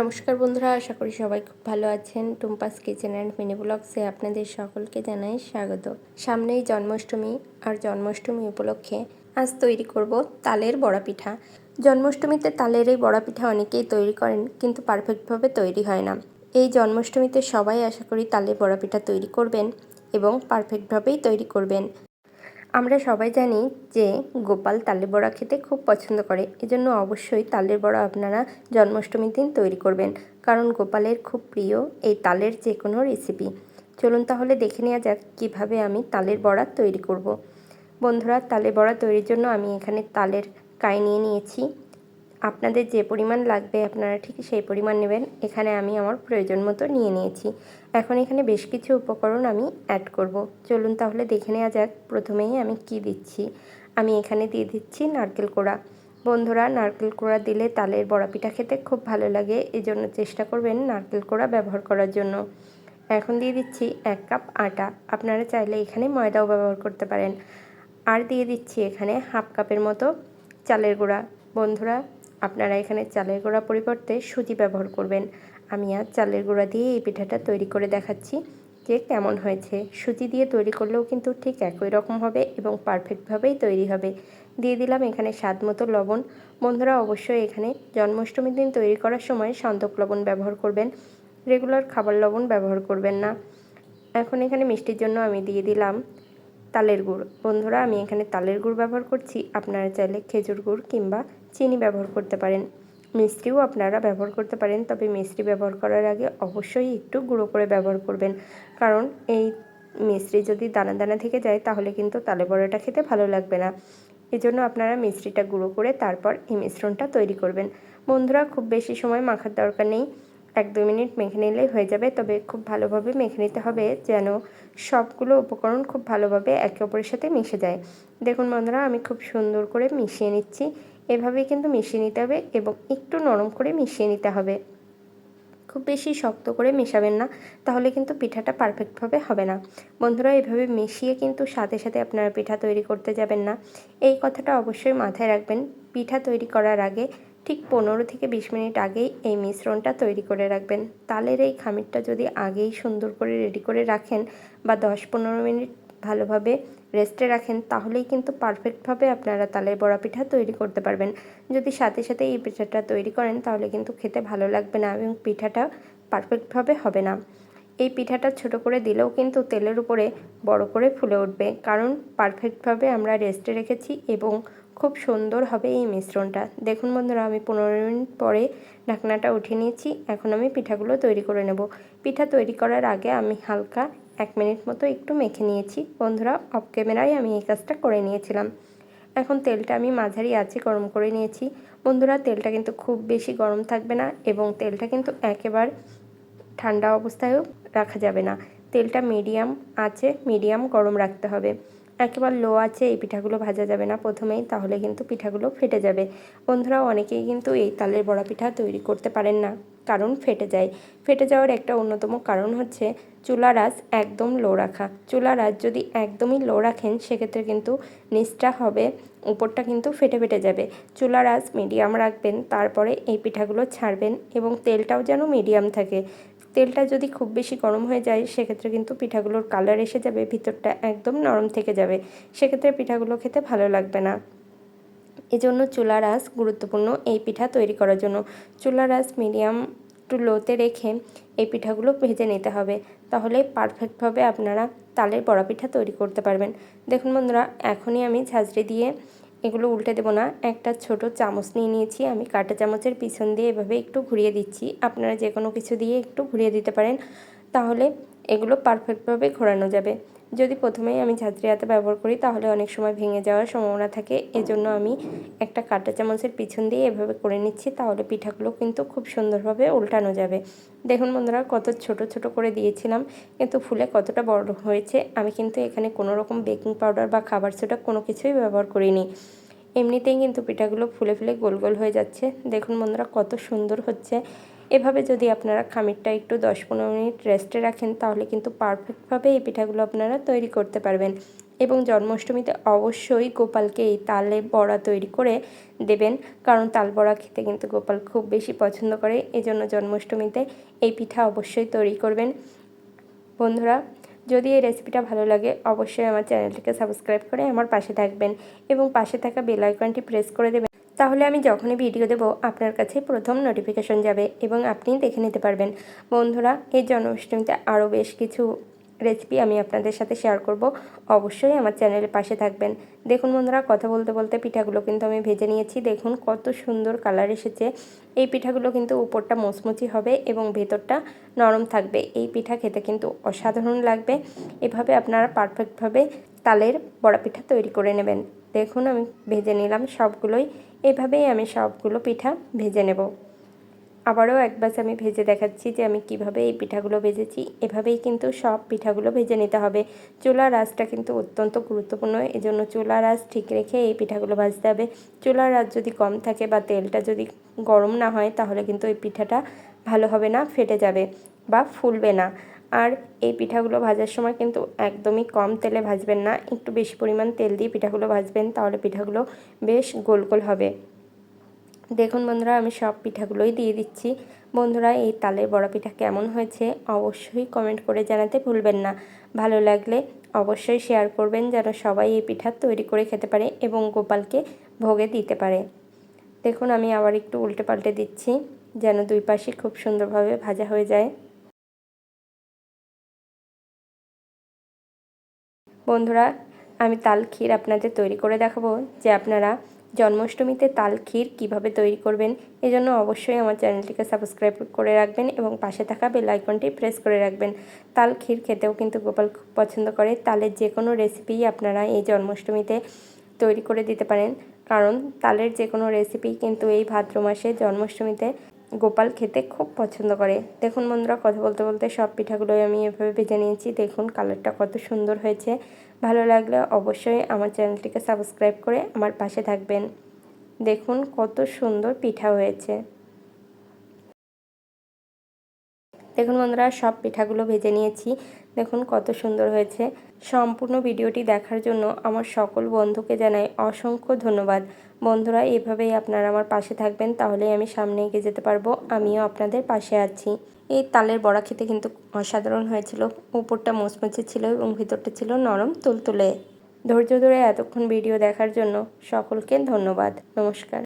নমস্কার বন্ধুরা, আশা করি সবাই খুব ভালো আছেন। টুম্পাস কিচেন অ্যান্ড মিনি ব্লগসে আপনাদের সকলকে জানাই স্বাগত। সামনেই জন্মাষ্টমী, আর জন্মাষ্টমী উপলক্ষে আজ তৈরি করব তালের বড়া পিঠা। জন্মাষ্টমীতে তালের এই বড়া পিঠা অনেকেই তৈরি করেন, কিন্তু পারফেক্টভাবে তৈরি হয় না। এই জন্মাষ্টমীতে সবাই আশা করি তালের বড়া পিঠা তৈরি করবেন এবং পারফেক্টভাবেই তৈরি করবেন। আমরা সবাই জানি যে গোপাল তালের বড়া খেতে খুব পছন্দ করে। এজন্য অবশ্যই তালের বড়া আপনারা জন্মাষ্টমীর দিন তৈরি করবেন। কারণ গোপালের খুব প্রিয় এই তালের যে কোনো রেসিপি চলুন তাহলে দেখে নেওয়া যাক কীভাবে আমি তালের বড়া তৈরি করব। বন্ধুরা, তালের বড়া তৈরির জন্য আমি এখানে তালের কাই নিয়ে নিয়েছি। আপনাদের যে পরিমাণ লাগবে আপনারা ঠিক সেই পরিমাণ নেবেন। এখানে আমি আমার প্রয়োজন মতো নিয়ে নিয়েছি। এখন এখানে বেশ কিছু উপকরণ আমি অ্যাড করব। চলুন তাহলে দেখে নেওয়া যাক। প্রথমেই আমি কি দিচ্ছি? আমি এখানে দিয়ে দিচ্ছি নারকেল কোড়া। বন্ধুরা, নারকেল কোড়া দিলে তালের বড়া পিঠা খেতে খুব ভালো লাগে। এই জন্য চেষ্টা করবেন নারকেল কোড়া ব্যবহার করার জন্য। এখন দিয়ে দিচ্ছি এক কাপ আটা। আপনারা চাইলে এখানে ময়দাও ব্যবহার করতে পারেন। আর দিয়ে দিচ্ছি এখানে হাফ কাপের মতো চালের গুঁড়া। বন্ধুরা আপনারা এখানে চালের গুঁড়া পরিবর্তে সুজি ব্যবহার করবেন। আমি আজ চালের গুঁড়া দিয়ে এই পিঠাটা তৈরি করে দেখাচ্ছি যে কেমন হয়েছে। সুজি দিয়ে তৈরি করলেও কিন্তু ঠিক একই রকম হবে এবং পারফেক্টভাবেই তৈরি হবে। দিয়ে দিলাম এখানে স্বাদ মতো লবণ। বন্ধুরা অবশ্যই এখানে জন্মাষ্টমীর দিন তৈরি করার সময় সন্তক লবণ ব্যবহার করবেন। রেগুলার খাবার লবণ ব্যবহার করবেন না। এখন এখানে মিষ্টির জন্য আমি দিয়ে দিলাম তালের গুড়। বন্ধুরা, আমি এখানে তালের গুড় ব্যবহার করছি। আপনারা চাইলে খেজুর গুড় কিংবা চিনি ব্যবহার করতে পারেন। মিষ্টিও আপনারা ব্যবহার করতে পারেন, তবে মিষ্টি ব্যবহার করার আগে অবশ্যই একটু গুঁড়ো করে ব্যবহার করবেন। কারণ এই মিষ্টি যদি দানা দানা থেকে যায়, তাহলে কিন্তু তালে বড়াটা খেতে ভালো লাগবে না। এজন্য আপনারা মিষ্টিটা গুঁড়ো করে তারপর এই মিশ্রণটা তৈরি করবেন। বন্ধুরা, খুব বেশি সময় মাখার দরকার নেই। এক দু মিনিট মেখে নিলেই হয়ে যাবে। তবে খুব ভালোভাবে মেখে নিতে হবে যেন সবগুলো উপকরণ খুব ভালোভাবে একে অপরের সাথে মিশে যায়। দেখুন বন্ধুরা, আমি খুব সুন্দর করে মিশিয়ে নিচ্ছি। এভাবেই কিন্তু মিশিয়ে নিতে হবে এবং একটু নরম করে মিশিয়ে নিতে হবে। খুব বেশি শক্ত করে মেশাবেন না, তাহলে কিন্তু পিঠাটা পারফেক্টভাবে হবে না। বন্ধুরা, এভাবে মিশিয়ে কিন্তু সাথে সাথে আপনারা পিঠা তৈরি করতে যাবেন না। এই কথাটা অবশ্যই মাথায় রাখবেন। পিঠা তৈরি করার আগে ঠিক পনেরো থেকে বিশ মিনিট আগেই এই মিশ্রণটা তৈরি করে রাখবেন। তালের এই খামিরটা যদি আগেই সুন্দর করে রেডি করে রাখেন বা দশ পনেরো মিনিট ভালোভাবে রেস্টে রাখেন, তাহলেই কিন্তু পারফেক্টভাবে আপনারা তালের বড়া পিঠা তৈরি করতে পারবেন। যদি সাথে সাথে এই পিঠাটা তৈরি করেন, তাহলে কিন্তু খেতে ভালো লাগবে না এবং পিঠাটা পারফেক্টভাবে হবে না। এই পিঠাটা ছোট করে দিলেও কিন্তু তেলের উপরে বড় করে ফুলে উঠবে, কারণ পারফেক্টভাবে আমরা রেস্টে রেখেছি এবং খুব সুন্দর হবে এই মিশ্রণটা। দেখুন বন্ধুরা, আমি পনেরো মিনিট পরে ঢাকনাটা উঠিয়ে নিয়েছি। এখন আমি পিঠাগুলো তৈরি করে নেব। পিঠা তৈরি করার আগে আমি হালকা এক মিনিট মতো একটু মেখে নিয়েছি। বন্ধুরা অফ ক্যামেরায় আমি এই কাজটা করে নিয়েছিলাম। এখন তেলটা আমি মাঝারি আছে গরম করে নিয়েছি। বন্ধুরা, তেলটা কিন্তু খুব বেশি গরম থাকবে না এবং তেলটা কিন্তু একেবারে ঠান্ডা অবস্থায়ও রাখা যাবে না। তেলটা মিডিয়াম আছে মিডিয়াম গরম রাখতে হবে। একেবারে লো আছে, এই পিঠাগুলো ভাজা যাবে না প্রথমেই, তাহলে কিন্তু পিঠাগুলো ফেটে যাবে। বন্ধুরা, অনেকেই কিন্তু এই তালের বড়া পিঠা তৈরি করতে পারেন না, কারণ ফেটে যায়। ফেটে যাওয়ার একটা অন্যতম কারণ হচ্ছে চুলার আঁচ একদম লো রাখা। চুলার আঁচ যদি একদমই লো রাখেন, সেক্ষেত্রে কিন্তু নিচটা হবে, উপরটা কিন্তু ফেটে ফেটে যাবে। চুলার আঁচ মিডিয়াম রাখবেন, তারপরে এই পিঠাগুলো ছাড়বেন এবং তেলটাও যেন মিডিয়াম থাকে। তেলটা যদি খুব বেশি গরম হয়ে যায়, সেক্ষেত্রে কিন্তু পিঠাগুলোর কালার এসে যাবে, ভিতরটা একদম নরম থেকে যাবে। সেক্ষেত্রে পিঠাগুলো খেতে ভালো লাগবে না। এজন্য চুলার আঁচ গুরুত্বপূর্ণ এই পিঠা তৈরি করার জন্য। চুলার আঁচ মিডিয়াম টু লোতে রেখে এই পিঠাগুলো ভেজে নিতে হবে। তাহলে পারফেক্টভাবে আপনারা তালের বড়া পিঠা তৈরি করতে পারবেন। দেখুন বন্ধুরা, এখনই আমি ঝাঁঝরি দিয়ে এগুলো উল্টে দেবো না। একটা ছোট চামচ নিয়ে নিয়েছি। আমি কাটা চামচের পিছন দিয়ে এভাবে একটু ঘুরিয়ে দিচ্ছি। আপনারা যে কোনো কিছু দিয়ে একটু ঘুরিয়ে দিতে পারেন। তাহলে এগুলো পারফেক্টভাবে ঘোরানো যাবে। যদি প্রথমেই আমি ঝাঁঝরি হাতে ব্যবহার করি, তাহলে অনেক সময় ভেঙে যাওয়ার সম্ভাবনা থাকে। এজন্য আমি একটা কাঁটা চামচের পিছন দিয়ে এভাবে করে নিচ্ছি, তাহলে পিঠাগুলো কিন্তু খুব সুন্দরভাবে উল্টানো যাবে। দেখুন বন্ধুরা, কত ছোট ছোট করে দিয়েছিলাম, কিন্তু ফুলে কতটা বড় হয়েছে, আমি কিন্তু এখানে কোনো রকম বেকিং পাউডার বা খাবার সোডা কোনো কিছুই ব্যবহার করিনি। এমনিতেই কিন্তু পিঠাগুলো ফুলে ফুলে গোল গোল হয়ে যাচ্ছে। দেখুন বন্ধুরা, কত সুন্দর হচ্ছে। এভাবে যদি আপনারা খামিরটা একটু দশ পনেরো মিনিট রেস্টে রাখেন, তাহলে কিন্তু পারফেক্টভাবে এই পিঠাগুলো আপনারা তৈরি করতে পারবেন। এবং জন্মাষ্টমীতে অবশ্যই গোপালকে এই তালে বড়া তৈরি করে দেবেন, কারণ তাল বড়া খেতে কিন্তু গোপাল খুব বেশি পছন্দ করে। এজন্য জন্মাষ্টমীতে এই পিঠা অবশ্যই তৈরি করবেন। বন্ধুরা, যদি এই রেসিপিটা ভালো লাগে, অবশ্যই আমার চ্যানেলটিকে সাবস্ক্রাইব করে আমার পাশে থাকবেন এবং পাশে থাকা বেল আইকনটি প্রেস করে দেবেন। তাহলে আমি যখনই ভিডিও দেব, আপনার কাছে প্রথম নোটিফিকেশন যাবে এবং আপনি দেখে নিতে পারবেন। বন্ধুরা, এই জন্মাষ্টমীতে আরও বেশ কিছু রেসিপি আমি আপনাদের সাথে শেয়ার করব। অবশ্যই আমার চ্যানেলের পাশে থাকবেন। দেখুন বন্ধুরা, কথা বলতে বলতে পিঠাগুলো কিন্তু আমি ভেজে নিয়েছি। দেখুন কত সুন্দর কালার এসেছে। এই পিঠাগুলো কিন্তু উপরটা মুচমুচি হবে এবং ভেতরটা নরম থাকবে। এই পিঠা খেতে কিন্তু অসাধারণ লাগবে। এভাবে আপনারা পারফেক্টভাবে তালের বড়া পিঠা তৈরি করে নেবেন। দেখুন আমি ভেজে নিলাম সবগুলোই। এভাবেই আমি সবগুলো পিঠা ভেজে নেব। আবারও একবার আমি ভেজে দেখাচ্ছি যে আমি কীভাবে এই পিঠাগুলো ভেজেছি। এভাবেই কিন্তু সব পিঠাগুলো ভেজে নিতে হবে। চুলার আঁচটা কিন্তু অত্যন্ত গুরুত্বপূর্ণ। এজন্য চুলার আঁচ ঠিক রেখে এই পিঠাগুলো ভাজতে হবে। চুলার আঁচ যদি কম থাকে বা তেলটা যদি গরম না হয়, তাহলে কিন্তু এই পিঠাটা ভালো হবে না, ফেটে যাবে বা ফুলবে না। আর এই পিঠাগুলো ভাজার সময় কিন্তু একদমই কম তেলে ভাজবেন না। একটু বেশি পরিমাণ তেল দিয়ে পিঠাগুলো ভাজবেন, তাহলে পিঠাগুলো বেশ গোল গোল হবে। দেখুন বন্ধুরা, আমি সব পিঠাগুলোই দিয়ে দিচ্ছি। বন্ধুরা, এই তালের বড়া পিঠা কেমন হয়েছে অবশ্যই কমেন্ট করে জানাতে ভুলবেন না। ভালো লাগলে অবশ্যই শেয়ার করবেন, যেন সবাই এই পিঠা তৈরি করে খেতে পারে এবং গোপালকে ভোগে দিতে পারে। দেখুন, আমি আবার একটু উল্টে পাল্টে দিচ্ছি, যেন দুই পাশে খুব সুন্দরভাবে ভাজা হয়ে যায়। বন্ধুরা, আমি তাল ক্ষীর আপনাদের তৈরি করে দেখাবো যে আপনারা জন্মাষ্টমীতে তাল ক্ষীর কীভাবে তৈরি করবেন। এজন্য অবশ্যই আমার চ্যানেলটিকে সাবস্ক্রাইব করে রাখবেন এবং পাশে থাকা বেল আইকনটি প্রেস করে রাখবেন। তাল ক্ষীর খেতেও কিন্তু গোপাল খুব পছন্দ করে। তালের যে কোনো রেসিপিই আপনারা এই জন্মাষ্টমীতে তৈরি করে দিতে পারেন। কারণ তালের যে কোনো রেসিপি কিন্তু এই ভাদ্র মাসে জন্মাষ্টমীতে গোপাল খেতে খুব পছন্দ করে। দেখুন বন্ধুরা, কথা বলতে বলতে সব পিঠাগুলোই আমি এভাবে ভেজে নিয়েছি। দেখুন কালারটা কত সুন্দর হয়েছে। ভালো লাগলে অবশ্যই আমার চ্যানেলটিকে সাবস্ক্রাইব করে আমার পাশে থাকবেন। দেখুন কত সুন্দর পিঠা হয়েছে। দেখুন বন্ধুরা, সব পিঠাগুলো ভেজে নিয়েছি। দেখুন কত সুন্দর হয়েছে। সম্পূর্ণ ভিডিওটি দেখার জন্য আমার সকল বন্ধুকে জানাই অসংখ্য ধন্যবাদ। বন্ধুরা, এভাবেই আপনারা আমার পাশে থাকবেন, তাহলেই আমি সামনে এগিয়ে যেতে পারব। আমিও আপনাদের পাশে আছি। এই তালের বড়া খেতে কিন্তু অসাধারণ হয়েছিল। উপরটা মোচমোচে ছিল এবং ভিতরটা ছিল নরম তুলতুলে। ধৈর্য ধরে এতক্ষণ ভিডিও দেখার জন্য সকলকে ধন্যবাদ। নমস্কার।